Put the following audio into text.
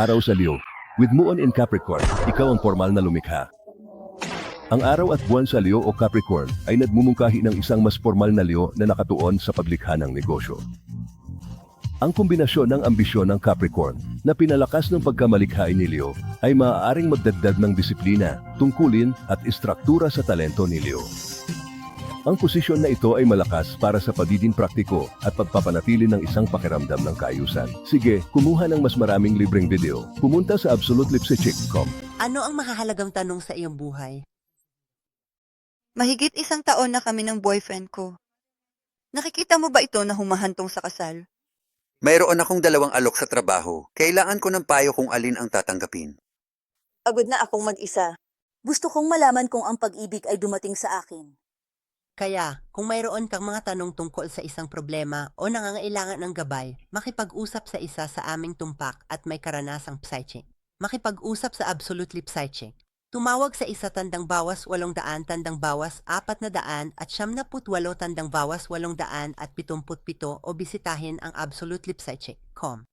Araw sa Leo. With Moon in Capricorn, ikaw ang formal na lumikha. Ang araw at buwan sa Leo o Capricorn ay nagmumungkahi ng isang mas formal na Leo na nakatuon sa paglikha ng negosyo. Ang kombinasyon ng ambisyon ng Capricorn na pinalakas ng pagkamalikhain ni Leo ay maaaring magdagdag ng disiplina, tungkulin at istruktura sa talento ni Leo. Ang posisyon na ito ay malakas para sa pagiging praktiko at pagpapanatili ng isang pakiramdam ng kaayusan. Sige, kumuha ng mas maraming libreng video. Pumunta sa absolutelipsecheck.com. Ano ang mahahalagang tanong sa iyong buhay? Mahigit isang taon na kami ng boyfriend ko. Nakikita mo ba ito na humahantong sa kasal? Mayroon akong dalawang alok sa trabaho. Kailangan ko ng payo kung alin ang tatanggapin. Pagod na akong mag-isa. Gusto kong malaman kung ang pag-ibig ay dumating sa akin. Kaya, kung mayroon kang mga tanong tungkol sa isang problema o nangangailangan ng gabay, makipag-usap sa isa sa aming tumpak at may karanasang psychic. Makipag-usap sa Absolutely Psychic. Tumawag sa isa tandang bawas walong daan tandang bawas apat na daan at siyam na putwalo tandang bawas walong daan at pitumput pito o bisitahin ang absolutelipsychic.com.